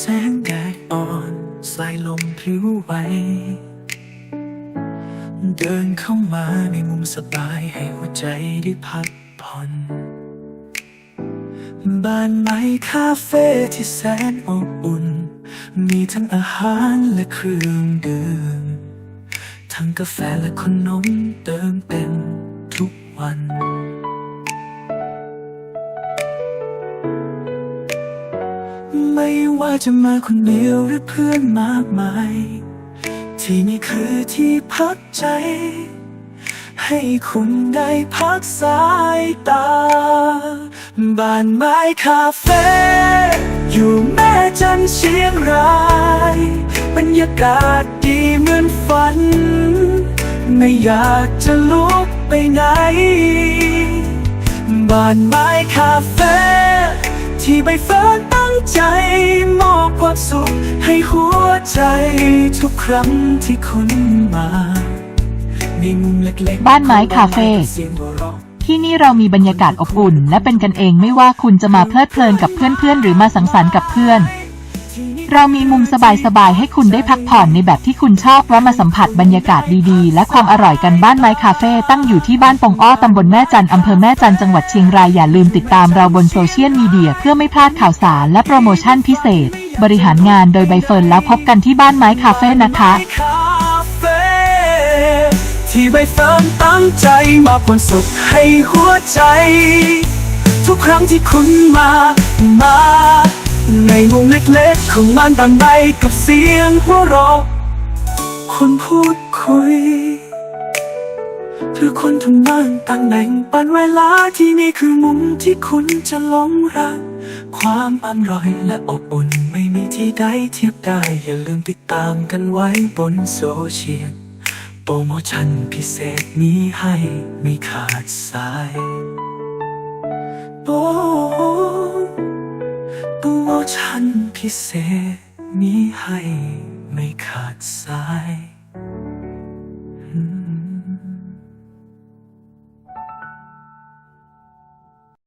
แสงแดดอ่อนสายลมพลิ้วไหวเดินเข้ามาในมุมสบายให้หัวใจได้พักผ่อนบ้านไม้คาเฟ่ที่แสนอบอุ่น มีทั้งอาหารและเครื่องดื่ม ทั้งกาแฟและขนมเติมเต็มทุกวัน ว่าจะมาคนเดียวหรือเพื่อนมากมาย ที่นี่คือที่พักใจ ให้คุณได้พักสายตา บ้านไม้คาเฟ่อยู่แม่จันเชียงรายบรรยากาศดีเหมือนฝัน ไม่อยากจะลุกไปไหน บ้านไม้คาเฟ่ ที่ใบเฟิร์นตั้งใจ มอบความสุข ให้หัวใจทุกครั้งที่คุณมามีมุมเล็กๆบ้านไม้คาเฟ่เสียงหัวเราะ ที่นี่เรามีบรรยากาศอบอุ่น และเป็นกันเองไม่ว่าคุณจะมาเพลิดเพลินกับเพื่อนๆ หรือมาสังสรรค์กับเพื่อน เรามีมุมสบายๆ ให้คุณได้พักผ่อนในแบบที่คุณชอบและมาสัมผัสบรรยากาศดีๆ และความอร่อยกันบ้านไม้คาเฟ่ตั้งอยู่ที่บ้านปงอ้อตำบลแม่จันอำเภอแม่จันจังหวัดเชียงรายอย่าลืมติดตามเราบนโซเชียลมีเดียเพื่อไม่พลาดข่าวสารและโปรโมชั่นพิเศษ บริหารงานโดยใบเฟิร์นแล้วพบกันที่บ้านไม้คาเฟ่นะคะ ที่ใบเฟิร์นตั้งใจมอบความสุขให้หัวใจ ทุกครั้งที่คุณมา มา ในมุมเล็กๆของมันบางใบกับเสียงหัวเราะคนพูดคุยหรือคนทำงานต่างแหน่งปันเวลาที่นี่คือมุมที่คุณจะหลงรัก ความอร่อยและอบอุ่นไม่มีที่ใดเทียบได้ อย่าลืมติดตามกันไว้บนโซเชียลโปรโมชั่นพิเศษนี้ให้ไม่ขาดสายโป ฉันพิเศษนี้ให้ไม่ขาดสาย